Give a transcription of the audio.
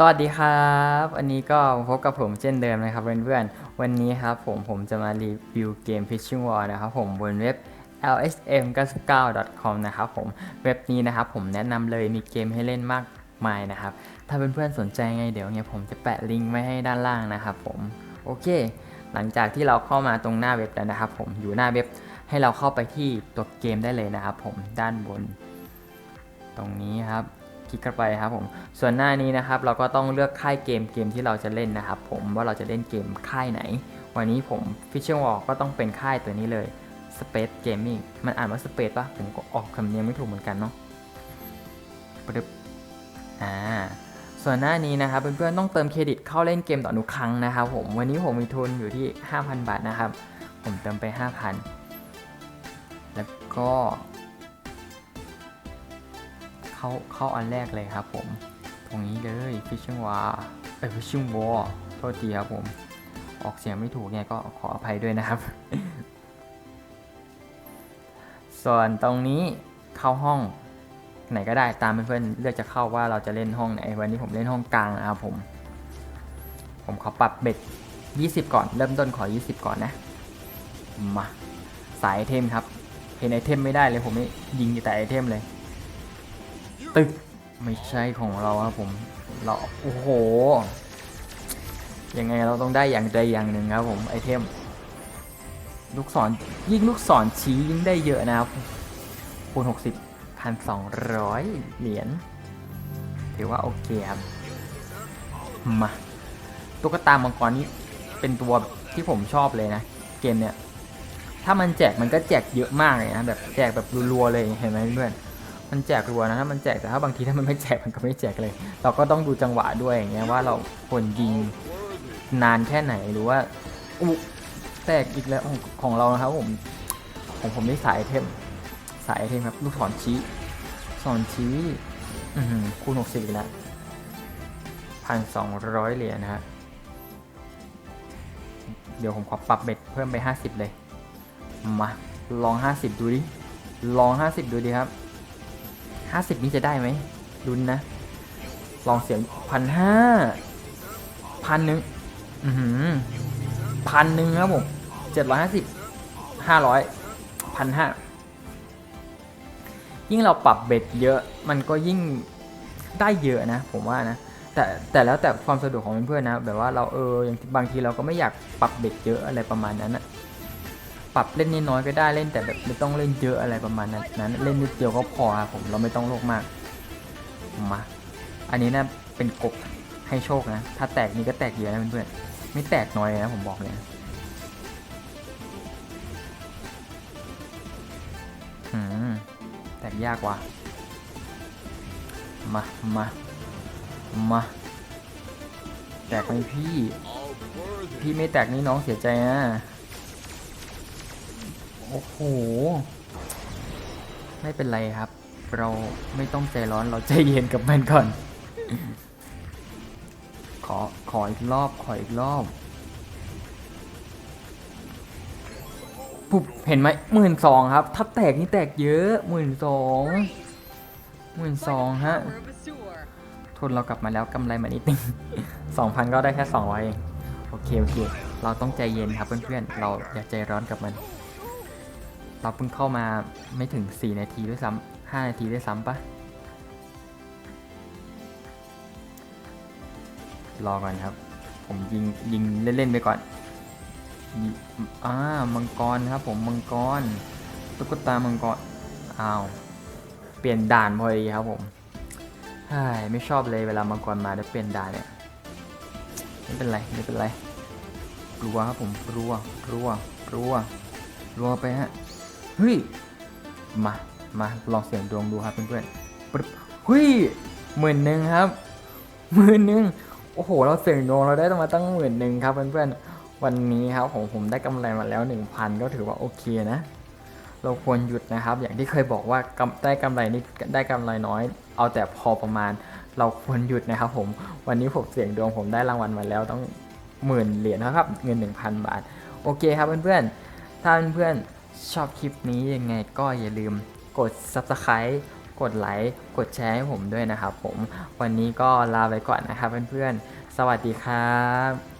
สวัสดีครับวันนี้ก็พบกับผมเช่นเดิมนะครับเพื่อนๆวันนี้ครับผมผมจะมารีวิวเกม Fishing War นะครับผมบนเว็บ lsm99.com นะครับผมเว็บนี้นะครับผมแนะนำเลยมีเกมให้เล่นมากมายนะครับ ถ้าเพื่อนๆสนใจไงเดี๋ยวไงผมจะแปะลิงก์ไว้ให้ด้านล่างนะครับผมโอเค หลังจากที่เราเข้ามาตรงหน้าเว็บแล้วนะครับ ผมอยู่หน้าเว็บให้เราเข้าไปที่ตัวเกมได้เลยนะครับ ผมด้านบน ตรงนี้ครับ คลิกเข้าไปครับผม ส่วนหน้านี้นะครับเราก็ต้องเลือกค่ายเกมเกมที่เราจะเล่นนะครับผมว่าเราจะเล่นเกมค่ายไหน วันนี้ผม Fishing Wall ก็ต้องเป็นค่ายตัวนี้เลย Space Gaming มันอ่านว่า Space ป่ะผมก็ออกคำเนียงไม่ถูกเหมือนกันเนาะปึ๊บอ่าส่วนหน้านี้นะครับเพื่อนๆต้องเติมเครดิตเข้าเล่นเกมต่อหนุครั้งนะครับผมวันนี้ผมมีทุนอยู่ที่ 5,000 บาทนะครับ ผมเติมไป 5,000 แล้วก็ เข้าเข้าอันแรกเลยครับผม ตรงนี้เลย Fishing War เอ้ย Fishing War โทษทีครับผม ออกเสียงไม่ถูกไงก็ขออภัยด้วยนะครับ ส่วนตรงนี้เข้าห้องไหนก็ได้ตามเพื่อนๆเลือกจะเข้าว่าเราจะเล่นห้องไหนวันนี้ผมเล่นห้องกลางนะครับผม ผมขอปรับเบ็ด 20 ก่อน เริ่มต้นขอ 20 ก่อนนะมาสายไอเทมครับเห็นไอเทมไม่ได้เลยผมไม่ยิงแต่ไอเทมเลย ตึกไม่ใช่ของเราครับผม เราโอ้โห ยังไงเราต้องได้อย่างใดอย่างหนึ่งครับผมไอเทม ลูกศรยิ่งลูกศรชี้ยิ่งได้เยอะนะครับคูณ60 1,200 เหรียญถือว่าโอเคครับ มาตุ๊กตามังกรนี่เป็นตัวที่ผมชอบเลยนะ เกมเนี้ยถ้ามันแจกมันก็แจกเยอะมากเลยนะแบบแจกแบบรัวๆเลยเห็นไหมเพื่อน มันแจกรัวนะถ้ามันแจกแต่ถ้าบางทีถ้ามันไม่แจกมันก็ไม่แจกเลย เราก็ต้องดูจังหวะด้วยอย่างเงี้ยว่าเราควรยิงนานแค่ไหนหรือว่าอุแตกอีกแล้วของของเรานะครับผมของผมนี่สายเทมสายเทมครับลูกศรชี้ศรชี้คูณหกสิบแล้วพันสองร้อยเหรียญนะฮะเดี๋ยวผมขอปรับเบ็ดเพิ่มไปห้าสิบเลยมาลองห้าสิบดูดิลองห้าสิบดูดิครับ ห้าสิบนี้จะได้ไหมดุนนะ ลองเสียงพันห้าพันหนึ่งอือหือพันหนึ่งครับผมเจ็ดร้อยห้าสิบห้าร้อยพันห้ายิ่งเราปรับเบ็ดเยอะมันก็ยิ่งได้เยอะนะ ผมว่านะ แต่แต่แล้วแต่ความสะดวกของเพื่อนๆนะ แบบว่าเราเออบางทีเราก็ไม่อยากปรับเบ็ดเยอะอะไรประมาณนั้นนะ ปรับเล่นนิดน้อยก็ได้เล่นแต่แบบไม่ต้องเล่นเยอะอะไรประมาณนั้นนั้นเล่นนิดเดียวก็พอครับผมเราไม่ต้องโลกมากมาอันนี้นะเป็นกบให้โชคนะ ถ้าแตกนี่ก็แตกเยอะนะเพื่อนๆไม่แตกน้อยนะผมบอกเลยนะอืมแตกยากว่ะมามามาแตกไหมพี่ พี่ไม่แตกนี่น้องเสียใจนะ โอ้โห ไม่เป็นไรครับ เราไม่ต้องใจร้อนเราใจเย็นกับมันก่อน ขอขออีกรอบขออีกรอบปุ๊บเห็นไหมหมื่นสองครับ ถ้าแตกนี่แตกเยอะหมื่นสองหมื่นสองฮะ ทุนเรากลับมาแล้วกำไรมานิดนึงสองพันก็ได้แค่สองร้อยเอง โอเค โอเค เราต้องใจเย็นครับเพื่อนๆ เราอย่าใจร้อนกับมัน เราเพิ่งเข้ามาไม่ถึง 4 นาทีด้วยซ้ำ5นาทีด้วยซ้ำปะรอก่อนครับ ผมยิงยิงเล่นๆไปก่อนอ่ามังกรครับ ผมมังกรตุ๊กตามังกรอ้าวเปลี่ยนด่านพอดีครับผมไม่ชอบเลยเวลามังกรมาได้วเปลี่ยนด่านเนี่ยไม่เป็นไรไม่เป็นไรรัวครับผมรัวรัวรัวรัวไปฮะ เฮ้ย มา มาลองเสี่ยงดวงดูครับเพื่อนๆปึ๊บเฮ้ยหมื่นหนึ่งครับหมื่นหนึ่งโอ้โห เราเสี่ยงดวงเราได้มาตั้งหมื่นหนึ่งครับเพื่อนๆ วันนี้ครับผมผมได้กำไรมาแล้ว1,000ก็ถือว่าโอเคนะ เราควรหยุดนะครับ อย่างที่เคยบอกว่าได้กำไรนิดได้กำไรน้อย เอาแต่พอประมาณ เราควรหยุดนะครับผม วันนี้ผมเสี่ยงดวงผมได้รางวัลมาแล้วต้องหมื่นเหรียญนะครับ เงิน1,000บาท โอเคครับเพื่อนๆ ถ้าเพื่อนๆ ชอบคลิปนี้ยังไงก็อย่าลืมกด subscribe กดไลค์กดแชร์ให้ผมด้วยนะครับผม วันนี้ก็ลาไปก่อนนะครับเพื่อนๆ สวัสดีครับ